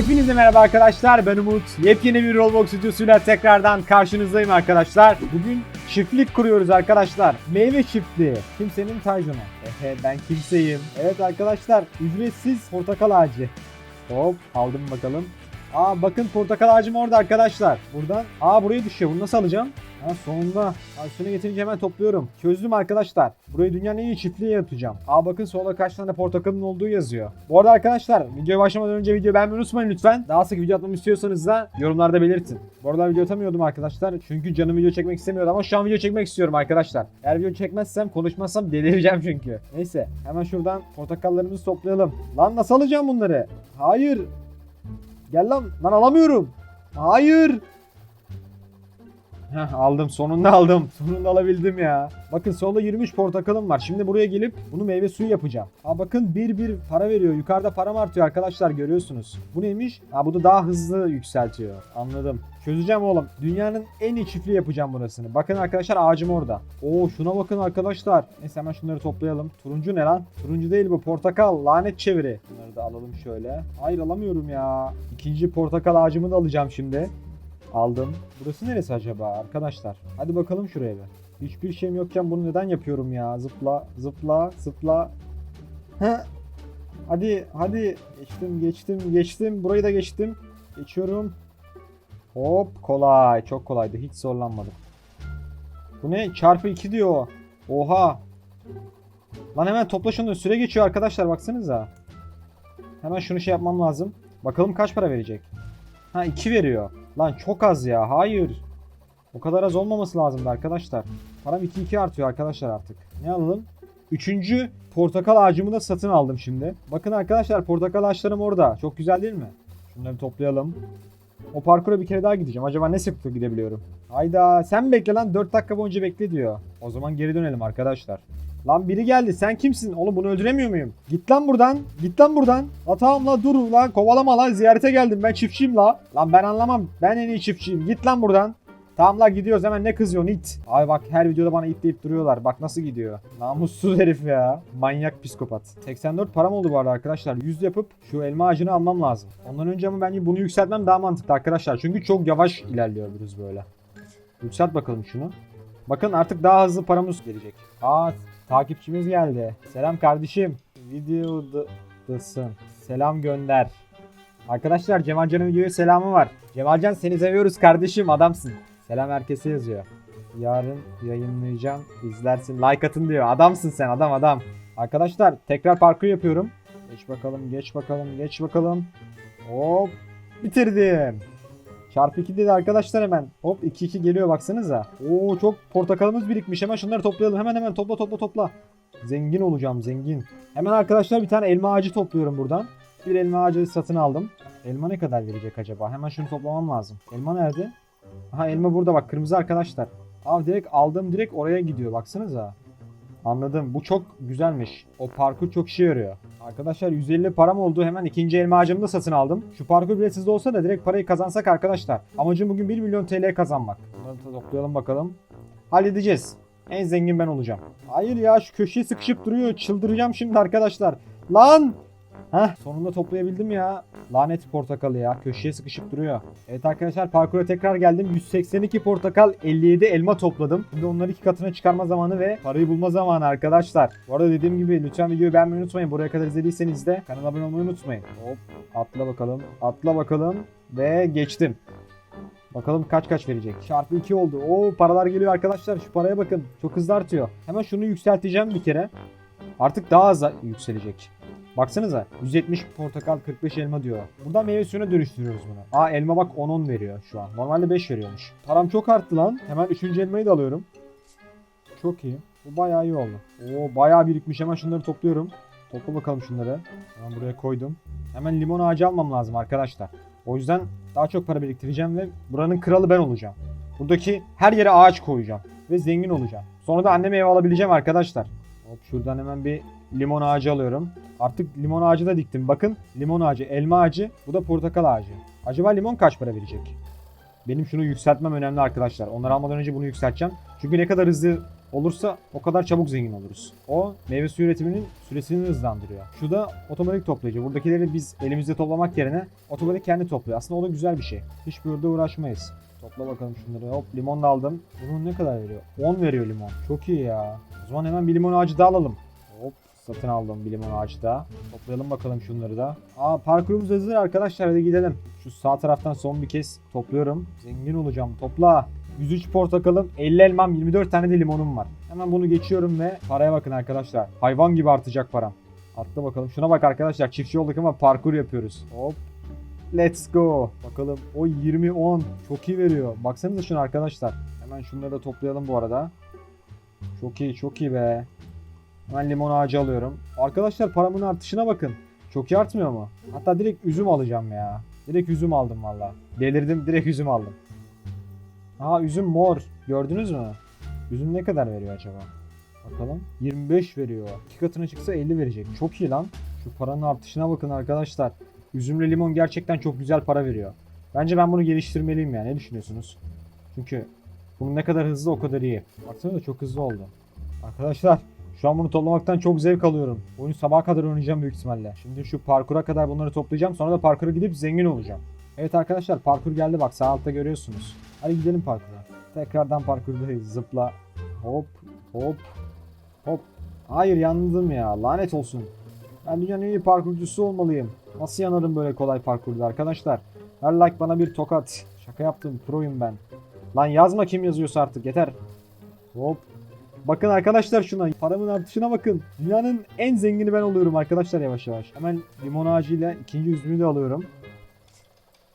Hepinize merhaba arkadaşlar ben Umut. Yepyeni bir Roblox videosuyla tekrardan karşınızdayım arkadaşlar. Bugün çiftlik kuruyoruz arkadaşlar. Meyve çiftliği. Kimsenin Taycan'ı. Ehe ben kimseyim. Evet arkadaşlar ücretsiz portakal ağacı. Hop aldım bakalım. Aa bakın portakal ağacım orada arkadaşlar. Buradan. Aa buraya düşüyor. Bunu nasıl alacağım? Ha sonunda. Üstüne getirince hemen topluyorum. Çözdüm arkadaşlar. Burayı dünyanın en iyi çiftliği yapacağım. Aa bakın solda kaç tane portakalın olduğu yazıyor. Bu arada arkadaşlar videoya başlamadan önce videoyu beğenmeyi unutmayın lütfen. Daha sık video atmamı istiyorsanız da yorumlarda belirtin. Bu arada video atamıyordum arkadaşlar. Çünkü canım video çekmek istemiyordu ama şu an video çekmek istiyorum arkadaşlar. Eğer video çekmezsem konuşmazsam delireceğim çünkü. Neyse hemen şuradan portakallarımızı toplayalım. Lan nasıl alacağım bunları? Hayır. Gel lan. Lan alamıyorum. Hayır. Heh, aldım sonunda aldım. Sonunda alabildim ya. Bakın solda 23 portakalım var. Şimdi buraya gelip bunu meyve suyu yapacağım. Ha bakın bir bir para veriyor. Yukarıda param artıyor arkadaşlar görüyorsunuz. Bu neymiş? Ha bu da daha hızlı yükseltiyor. Anladım. Çözeceğim oğlum. Dünyanın en iyi çiftliği yapacağım burasını. Bakın arkadaşlar ağacım orada. Oo şuna bakın arkadaşlar. Neyse hemen şunları toplayalım. Turuncu ne lan? Turuncu değil bu portakal. Lanet çeviri. Bunları da alalım şöyle. Hayır alamıyorum ya. İkinci portakal ağacımı da alacağım şimdi. Aldım. Burası neresi acaba arkadaşlar? Hadi bakalım şuraya bir. Hiçbir şeyim yokken bunu neden yapıyorum ya? Zıpla, zıpla, zıpla. Heh. Hadi, hadi. Geçtim, geçtim, geçtim. Burayı da geçtim. Geçiyorum. Hop, kolay. Çok kolaydı. Hiç zorlanmadım. Bu ne? Çarpı 2 diyor. Oha. Lan hemen topla şunu. Süre geçiyor arkadaşlar. Baksanıza. Hemen şunu şey yapmam lazım. Bakalım kaç para verecek. Ha 2 veriyor. Lan çok az ya. Hayır. O kadar az olmaması lazımdı arkadaşlar. Param 2-2 artıyor arkadaşlar artık. Ne alalım? Üçüncü portakal ağacımı da satın aldım şimdi. Bakın arkadaşlar portakal ağaçlarım orada. Çok güzel değil mi? Şunları toplayalım. O parkura bir kere daha gideceğim. Acaba ne sıklıkla gidebiliyorum? Hayda sen bekle lan 4 dakika boyunca bekle diyor. O zaman geri dönelim arkadaşlar. Lan biri geldi sen kimsin? Oğlum bunu öldüremiyor muyum? Git lan buradan. Git lan buradan. La tamam la dur lan kovalama lan ziyarete geldim ben çiftçiyim la. Lan ben anlamam ben en iyi çiftçiyim. Git lan buradan. Tamam la gidiyoruz hemen ne kızıyorsun it. Ay bak her videoda bana it deyip duruyorlar. Bak nasıl gidiyor. Namussuz herif ya. Manyak psikopat. 84 param oldu bu arada arkadaşlar. 100 yapıp şu elma ağacını almam lazım. Ondan önce ama bence bunu yükseltmem daha mantıklı arkadaşlar. Çünkü çok yavaş ilerliyoruz böyle. Yükselt bakalım şunu. Bakın artık daha hızlı paramız gelecek. Aa takipçimiz geldi. Selam kardeşim. Videodasın. Selam gönder. Arkadaşlar Cemalcan'ın videoya selamı var. Cemalcan seni seviyoruz kardeşim adamsın. Selam herkese yazıyor. Yarın yayınlayacağım. izlersin. Like atın diyor. Adamsın sen adam adam. Arkadaşlar tekrar parkur yapıyorum. Geç bakalım geç bakalım geç bakalım. Hop bitirdim. Çarpı 2 dedi arkadaşlar hemen. Hop 2-2 geliyor baksanıza. Oo çok portakalımız birikmiş. Hemen şunları toplayalım. Hemen hemen topla topla topla. Zengin olacağım zengin. Hemen arkadaşlar bir tane elma ağacı topluyorum buradan. Bir elma ağacı satın aldım. Elma ne kadar verecek acaba? Hemen şunu toplamam lazım. Elma nerede? Aha elma burada bak kırmızı arkadaşlar. Abi direkt aldım direkt oraya gidiyor baksanıza. Anladım. Bu çok güzelmiş. O parkur çok işe yarıyor. Arkadaşlar 150 param oldu. Hemen ikinci elma ağacımı da satın aldım. Şu parkur biletsiz olsa da direkt parayı kazansak arkadaşlar. Amacım bugün 1 milyon TL kazanmak. Bunları da toplayalım bakalım. Halledeceğiz. En zengin ben olacağım. Hayır ya şu köşeye sıkışıp duruyor. Çıldıracağım şimdi arkadaşlar. Lan! Heh sonunda toplayabildim ya. Lanet portakalı ya. Köşeye sıkışıp duruyor. Evet arkadaşlar parkura tekrar geldim. 182 portakal 57 elma topladım. Şimdi onları iki katına çıkarma zamanı ve parayı bulma zamanı arkadaşlar. Bu arada dediğim gibi lütfen videoyu beğenmeyi unutmayın. Buraya kadar izlediyseniz de kanala abone olmayı unutmayın. Hop atla bakalım. Atla bakalım. Ve geçtim. Bakalım kaç kaç verecek. Çarpı 2 oldu. Oo paralar geliyor arkadaşlar. Şu paraya bakın. Çok hızlı artıyor. Hemen şunu yükselteceğim bir kere. Artık daha az yükselecek. Baksanıza 170 portakal 45 elma diyor. Buradan meyve suyuna dönüştürüyoruz bunu. Aa elma bak 10-10 veriyor şu an. Normalde 5 veriyormuş. Param çok arttı lan. Hemen 3. elmayı da alıyorum. Çok iyi. Bu bayağı iyi oldu. Oo bayağı birikmiş. Hemen şunları topluyorum. Topla bakalım şunları. Hemen buraya koydum. Hemen limon ağacı almam lazım arkadaşlar. O yüzden daha çok para biriktireceğim ve buranın kralı ben olacağım. Buradaki her yere ağaç koyacağım. Ve zengin olacağım. Sonra da anneme ev alabileceğim arkadaşlar. Hop şuradan hemen bir limon ağacı alıyorum. Artık limon ağacı da diktim. Bakın limon ağacı, elma ağacı, bu da portakal ağacı. Acaba limon kaç para verecek? Benim şunu yükseltmem önemli arkadaşlar. Onları almadan önce bunu yükselteceğim. Çünkü ne kadar hızlı olursa o kadar çabuk zengin oluruz. O meyve suyu üretiminin süresini hızlandırıyor. Şu da otomatik toplayıcı. Buradakileri biz elimizde toplamak yerine otomatik kendi topluyor. Aslında o da güzel bir şey. Hiç burada uğraşmayız. Topla bakalım şunları. Hop limon da aldım. Limon ne kadar veriyor? 10 veriyor limon. Çok iyi ya. Zaman hemen bir limon ağacı daha alalım. Hop satın aldım bir limon ağacı daha. Toplayalım bakalım şunları da. Aa parkurumuz hazır arkadaşlar hadi gidelim. Şu sağ taraftan son bir kez topluyorum. Zengin olacağım. Topla. 103 portakalım, 50 elmam, 24 tane de limonum var. Hemen bunu geçiyorum ve paraya bakın arkadaşlar. Hayvan gibi artacak param. Atla bakalım. Şuna bak arkadaşlar. Çiftçi olduk ama parkur yapıyoruz. Hop. Let's go. Bakalım. O 20 10 çok iyi veriyor. Baksanıza şuna arkadaşlar. Hemen şunları da toplayalım bu arada. Çok iyi, çok iyi be. Hemen limon ağacı alıyorum. Arkadaşlar paramın artışına bakın. Çok iyi artmıyor mu? Hatta direkt üzüm alacağım ya. Direkt üzüm aldım valla. Delirdim direkt üzüm aldım. Aa üzüm mor. Gördünüz mü? Üzüm ne kadar veriyor acaba? Bakalım. 25 veriyor. İki katına çıksa 50 verecek. Çok iyi lan. Şu paranın artışına bakın arkadaşlar. Üzümle limon gerçekten çok güzel para veriyor. Bence ben bunu geliştirmeliyim ya. Ne düşünüyorsunuz? Çünkü bunun ne kadar hızlı o kadar iyi. Baksana da çok hızlı oldu. Arkadaşlar şu an bunu toplamaktan çok zevk alıyorum. Oyun sabaha kadar oynayacağım büyük ihtimalle. Şimdi şu parkura kadar bunları toplayacağım. Sonra da parkura gidip zengin olacağım. Evet arkadaşlar parkur geldi bak sağ altta görüyorsunuz. Hadi gidelim parkura. Tekrardan parkurdayız. Zıpla. Hop hop hop. Hayır yandım ya. Lanet olsun. Ben dünyanın iyi parkurcusu olmalıyım. Nasıl yanarım böyle kolay parkurda arkadaşlar? Her like bana bir tokat. Şaka yaptım. Pro'yum ben. Lan yazma kim yazıyorsa artık yeter. Hop. Bakın arkadaşlar şuna. Paramın artışına bakın. Dünyanın en zengini ben oluyorum arkadaşlar yavaş yavaş. Hemen limon ağacıyla ikinci üzümü de alıyorum.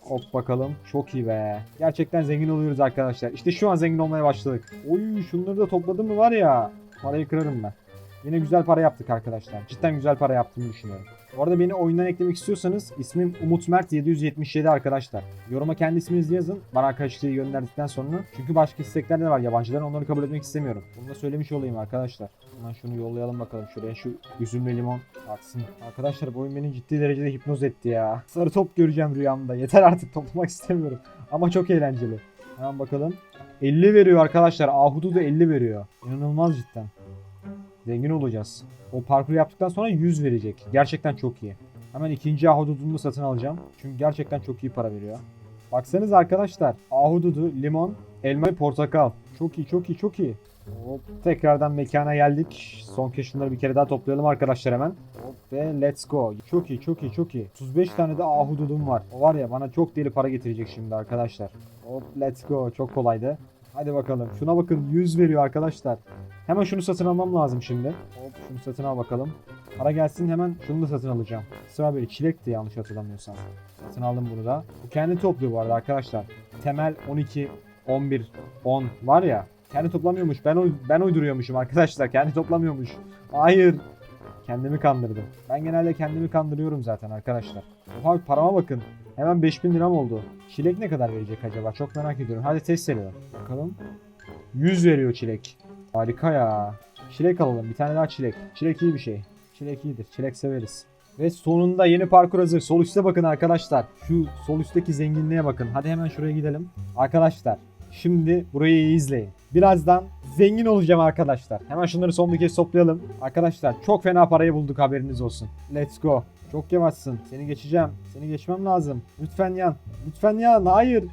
Hop bakalım. Çok iyi be. Gerçekten zengin oluyoruz arkadaşlar. İşte şu an zengin olmaya başladık. Oy şunları da topladım mı var ya. Parayı kırarım ben. Yine güzel para yaptık arkadaşlar. Cidden güzel para yaptığımı düşünüyorum. Bu arada beni oyundan eklemek istiyorsanız ismim Umut Mert 777 arkadaşlar. Yoruma kendi isminizi yazın. Bana arkadaşlığı gönderdikten sonra. Çünkü başka istekler de var yabancıların. Onları kabul etmek istemiyorum. Bunu da söylemiş olayım arkadaşlar. Hemen şunu yollayalım bakalım şuraya. Şu üzümle limon atsın. Arkadaşlar bu oyun beni ciddi derecede hipnoz etti ya. Sarı top göreceğim rüyamda. Yeter artık toplamak istemiyorum. Ama çok eğlenceli. Hemen bakalım. 50 veriyor arkadaşlar. Ahudu da 50 veriyor. İnanılmaz cidden. Zengin olacağız. O parkur yaptıktan sonra 100 verecek. Gerçekten çok iyi. Hemen ikinci ahududunu satın alacağım. Çünkü gerçekten çok iyi para veriyor. Baksanız arkadaşlar. Ahududu, limon, elma ve portakal. Çok iyi, çok iyi, çok iyi. Hop. Tekrardan mekana geldik. Son kez şunları bir kere daha toplayalım arkadaşlar hemen. Hop ve let's go. Çok iyi, çok iyi, çok iyi. 35 tane de ahududum var. O var ya bana çok deli para getirecek şimdi arkadaşlar. Hop let's go. Çok kolaydı. Hadi bakalım. Şuna bakın 100 veriyor arkadaşlar. Hemen şunu satın almam lazım şimdi. Hop şunu satın al bakalım. Para gelsin hemen şunu da satın alacağım. Strawberry çilekti yanlış hatırlamıyorsam. Satın aldım bunu da. Bu kendi topluyor bu arada arkadaşlar. Temel 12, 11, 10 var ya. Kendi toplamıyormuş. Ben ben uyduruyormuşum arkadaşlar. Kendi toplamıyormuş. Hayır. Kendimi kandırdım. Ben genelde kendimi kandırıyorum zaten arkadaşlar. Oha parama bakın. Hemen 5000 liram oldu. Çilek ne kadar verecek acaba? Çok merak ediyorum. Hadi test edelim. Bakalım. 100 veriyor çilek. Harika ya. Çilek alalım. Bir tane daha çilek. Çilek iyi bir şey. Çilek iyidir. Çilek severiz. Ve sonunda yeni parkur hazır. Sol üstte bakın arkadaşlar. Şu sol üstteki zenginliğe bakın. Hadi hemen şuraya gidelim. Arkadaşlar şimdi burayı izleyin. Birazdan zengin olacağım arkadaşlar. Hemen şunları son bir kez toplayalım. Arkadaşlar çok fena parayı bulduk haberiniz olsun. Let's go. Çok yavaşsın. Seni geçeceğim. Seni geçmem lazım. Lütfen yan. Lütfen yan. Hayır.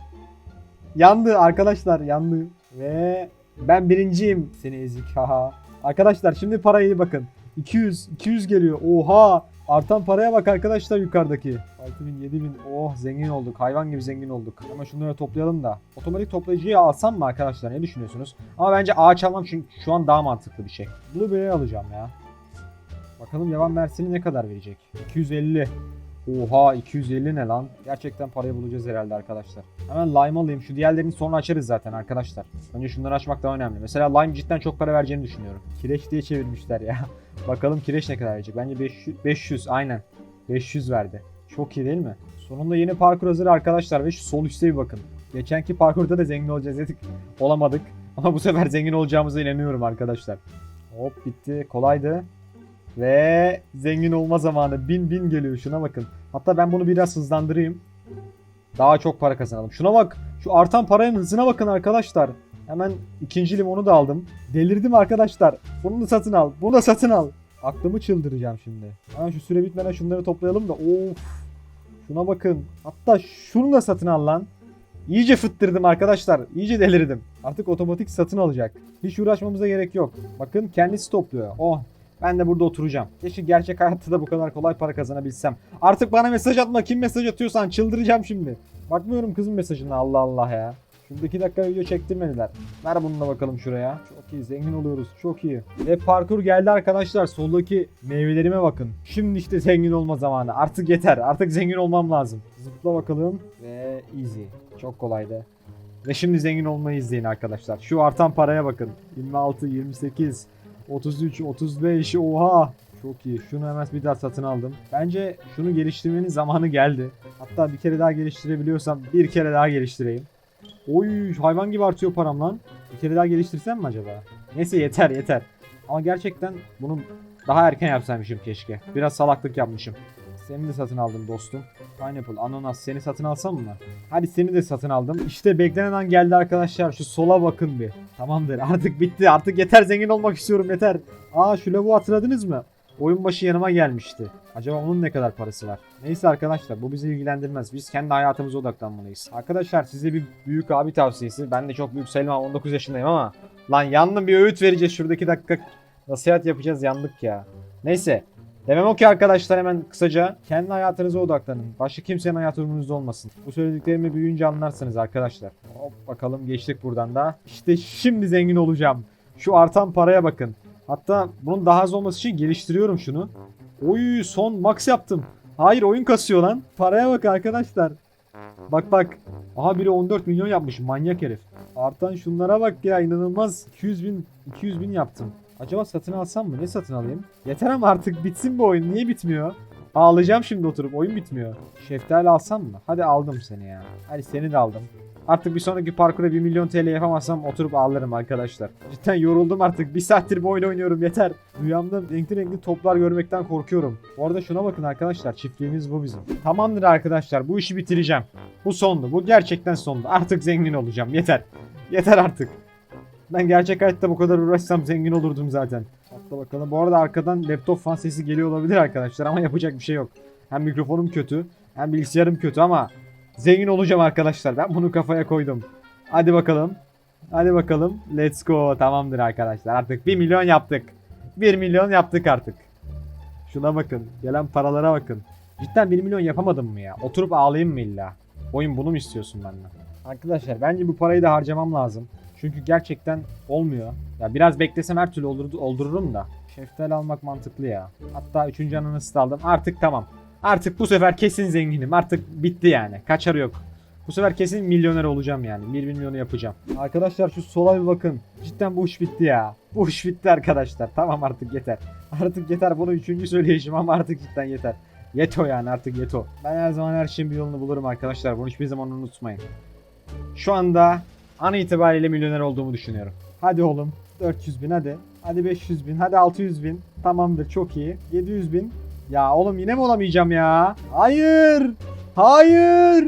Yandı arkadaşlar yandı. Ve ben birinciyim. Seni ezik haha. Arkadaşlar şimdi paraya iyi bakın. 200 200 geliyor. Oha! Artan paraya bak arkadaşlar yukarıdaki. 6000 7000 oh zengin olduk. Hayvan gibi zengin olduk. Ama şunları toplayalım da. Otomatik toplayıcıyı alsam mı arkadaşlar ne düşünüyorsunuz? Ama bence ağaç almam çünkü şu an daha mantıklı bir şey. Blueberry alacağım ya. Bakalım yaban mersini ne kadar verecek? 250. Oha 250 ne lan? Gerçekten parayı bulacağız herhalde arkadaşlar. Hemen lime alayım. Şu diğerlerini sonra açarız zaten arkadaşlar. Önce şunları açmak daha önemli. Mesela lime cidden çok para vereceğini düşünüyorum. Kireç diye çevirmişler ya. Bakalım kireç ne kadar verecek. Bence 500, 500 aynen. 500 verdi. Çok iyi değil mi? Sonunda yeni parkur hazır arkadaşlar ve şu sol üstte bir bakın. Geçenki parkurda da zengin olacağız dedik. Olamadık. Ama bu sefer zengin olacağımıza inanıyorum arkadaşlar. Hop bitti. Kolaydı. Ve zengin olma zamanı. Bin bin geliyor şuna bakın. Hatta ben bunu biraz hızlandırayım. Daha çok para kazanalım. Şuna bak. Şu artan paranın hızına bakın arkadaşlar. Hemen ikinci limonu da aldım. Delirdim arkadaşlar. Bunu da satın al. Bunu da satın al. Aklımı çıldıracağım şimdi. Hemen şu süre bitmeden şunları toplayalım da. Of. Şuna bakın. Hatta şunu da satın al lan. İyice fıttırdım arkadaşlar. İyice delirdim. Artık otomatik satın alacak. Hiç uğraşmamıza gerek yok. Bakın kendisi topluyor. Oh. Ben de burada oturacağım. Keşke gerçek hayatta da bu kadar kolay para kazanabilsem. Artık bana mesaj atma. Kim mesaj atıyorsan çıldıracağım şimdi. Bakmıyorum kızın mesajına Allah Allah ya. Şurada 2 dakika video çektirmediler. Ver bunu da bakalım şuraya. Çok iyi zengin oluyoruz çok iyi. Ve parkur geldi arkadaşlar. Soldaki meyvelerime bakın. Şimdi işte zengin olma zamanı. Artık yeter. Artık zengin olmam lazım. Zıpla bakalım. Ve easy. Çok kolaydı. Ve şimdi zengin olmayı izleyin arkadaşlar. Şu artan paraya bakın. 26, 28, 33, 35. Oha. Çok iyi. Şunu hemen bir daha satın aldım. Bence şunu geliştirmenin zamanı geldi. Hatta bir kere daha geliştirebiliyorsam bir kere daha geliştireyim. Oy hayvan gibi artıyor param lan. Bir kere daha geliştirsem mi acaba? Neyse yeter yeter. Ama gerçekten bunu daha erken yapsaymışım keşke. Biraz salaklık yapmışım. Seni de satın aldım dostum. Pineapple, ananas seni satın alsam mı? Hadi seni de satın aldım. İşte beklenen an geldi arkadaşlar. Şu sola bakın bir. Tamamdır artık bitti. Artık yeter zengin olmak istiyorum yeter. Aa şu lavuğu hatırladınız mı? Oyun başı yanıma gelmişti. Acaba onun ne kadar parası var? Neyse arkadaşlar bu bizi ilgilendirmez. Biz kendi hayatımıza odaklanmalıyız. Arkadaşlar size bir büyük abi tavsiyesi. Ben de çok büyük sayılmam 19 yaşındayım ama. Lan yandım bir öğüt vereceğiz şuradaki dakika. Nasihat yapacağız yandık ya. Neyse. Demem o ki arkadaşlar hemen kısaca kendi hayatınıza odaklanın. Başka kimsenin hayatı umurunuzda olmasın. Bu söylediklerimi büyüyünce anlarsınız arkadaşlar. Hop bakalım geçtik buradan da. İşte şimdi zengin olacağım. Şu artan paraya bakın. Hatta bunun daha az olması için geliştiriyorum şunu. Oy son max yaptım. Hayır oyun kasıyor lan. Paraya bak arkadaşlar. Bak bak. Aha biri 14 milyon yapmış manyak herif. Artan şunlara bak ya inanılmaz. 200 bin 200 bin yaptım. Acaba satın alsam mı? Ne satın alayım? Yeter ama artık bitsin bu oyun. Niye bitmiyor? Ağlayacağım şimdi oturup. Oyun bitmiyor. Şeftali alsam mı? Hadi aldım seni ya. Hadi seni de aldım. Artık bir sonraki parkura 1 milyon TL yapamazsam oturup ağlarım arkadaşlar. Cidden yoruldum artık. Bir saattir bu oyunu oynuyorum yeter. Rüyamda renkli renkli toplar görmekten korkuyorum. Bu arada şuna bakın arkadaşlar. Çiftliğimiz bu bizim. Tamamdır arkadaşlar. Bu işi bitireceğim. Bu sondu. Bu gerçekten sondu. Artık zengin olacağım. Yeter. Yeter artık. Ben gerçek hayatta bu kadar uğraşsam zengin olurdum zaten. Atla bakalım. Bu arada arkadan laptop fan sesi geliyor olabilir arkadaşlar ama yapacak bir şey yok. Hem mikrofonum kötü hem bilgisayarım kötü ama zengin olacağım arkadaşlar. Ben bunu kafaya koydum. Hadi bakalım. Hadi bakalım. Let's go. Tamamdır arkadaşlar. Artık 1 milyon yaptık. 1 milyon yaptık artık. Şuna bakın. Gelen paralara bakın. Cidden 1 milyon yapamadım mı ya? Oturup ağlayayım mı illa? Oyun bunu mu istiyorsun benden? Arkadaşlar bence bu parayı da harcamam lazım. Çünkü gerçekten olmuyor. Ya biraz beklesem her türlü olur, oldururum da. Şeftali almak mantıklı ya. Hatta 3. ananası da aldım. Artık tamam. Artık bu sefer kesin zenginim. Artık bitti yani. Kaçarı yok. Bu sefer kesin milyoner olacağım yani. 1 milyonu yapacağım. Arkadaşlar şu sola bir bakın. Cidden bu iş bitti ya. Bu iş bitti arkadaşlar. Tamam artık yeter. Artık yeter. Bunu üçüncü söyleyişim ama artık cidden yeter. Yeto yani artık yeto. Ben her zaman her şeyin bir yolunu bulurum arkadaşlar. Bunu hiçbir zaman unutmayın. Şu anda an itibariyle milyoner olduğumu düşünüyorum. Hadi oğlum 400 bin hadi. Hadi 500 bin hadi 600 bin. Tamamdır çok iyi. 700 bin. Ya oğlum yine mi olamayacağım ya? Hayır. Hayır.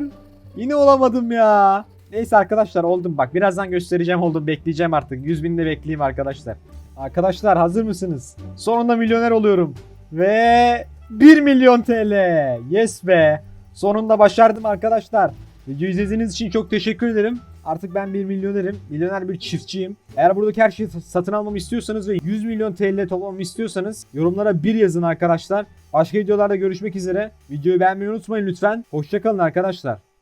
Yine olamadım ya. Neyse arkadaşlar oldum bak birazdan göstereceğim oldum bekleyeceğim artık 100 bin de bekleyeyim arkadaşlar. Arkadaşlar hazır mısınız? Sonunda milyoner oluyorum. Ve 1 milyon TL. Yes be. Sonunda başardım arkadaşlar. Videoyu izlediğiniz için çok teşekkür ederim. Artık ben bir milyonerim. Milyoner bir çiftçiyim. Eğer buradaki her şeyi satın almamı istiyorsanız ve 100 milyon TL toplamamı istiyorsanız yorumlara bir yazın arkadaşlar. Başka videolarda görüşmek üzere. Videoyu beğenmeyi unutmayın lütfen. Hoşçakalın arkadaşlar.